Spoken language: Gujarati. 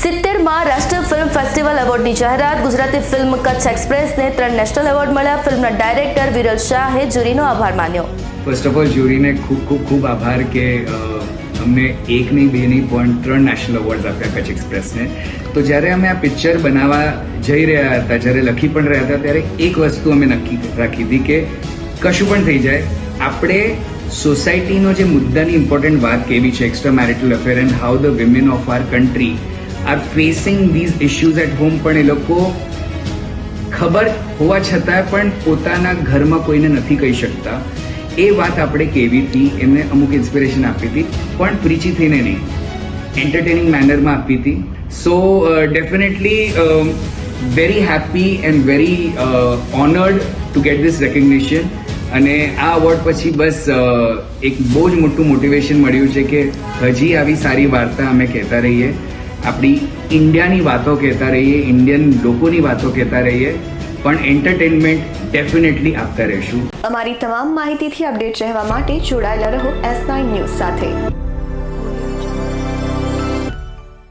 સિત્તેરમાં રાષ્ટ્રીય ફિલ્મ ફેસ્ટિવલ એવોર્ડની જાહેરાત. ગુજરાતી ફિલ્મ કચ્છ એક્સપ્રેસને ત્રણ નેશનલ એવોર્ડ મળ્યા. ફિલ્મના ડાયરેક્ટર વિરલ શાહે જ્યુરીનો આભાર માન્યો. ફર્સ્ટ ઓફ ઓલ જ્યુરીને ખૂબ ખૂબ ખૂબ આભાર કે અમને એક નહીં બે નહીં પણ ત્રણ નેશનલ એવોર્ડ આપ્યા કચ્છ એક્સપ્રેસને. તો જ્યારે અમે આ પિક્ચર બનાવવા જઈ રહ્યા હતા, જ્યારે લખી પણ રહ્યા હતા, ત્યારે એક વસ્તુ અમે નક્કી રાખી હતી કે કશું પણ થઈ જાય. આપણે સોસાયટીનો જે મુદ્દાની ઇમ્પોર્ટન્ટ વાત કેવી છે extra marital affair and how the women of our country are facing these issues at home પણ એ લોકો ખબર હોવા છતાં પણ પોતાના ઘરમાં કોઈને નથી કહી શકતા. એ વાત આપણે કેવી હતી? એમને અમુક ઇન્સ્પિરેશન આપી હતી પણ પ્રીચી થઈને નહીં. એન્ટરટેનિંગ મેનરમાં આપી હતી. So definitely very happy and very honoured to get this recognition અને આ અવોર્ડ પછી બસ અ, એક બહુ જ મોટું મોટિવેશન મળ્યું છે કે હજી આવી સારી વાર્તા અમે કહેતા રહીએ. આપણી ઇન્ડિયાની વાતો કહેતા રહીએ, ઇન્ડિયન લોકોની વાતો કહેતા રહીએ, પણ એન્ટરટેનમેન્ટ ડેફિનેટલી આપતા રહીશું. અમારી તમામ માહિતીથી અપડેટ રહેવા માટે જોડાયેલા રહો એસ નાઇન ન્યૂઝ સાથે.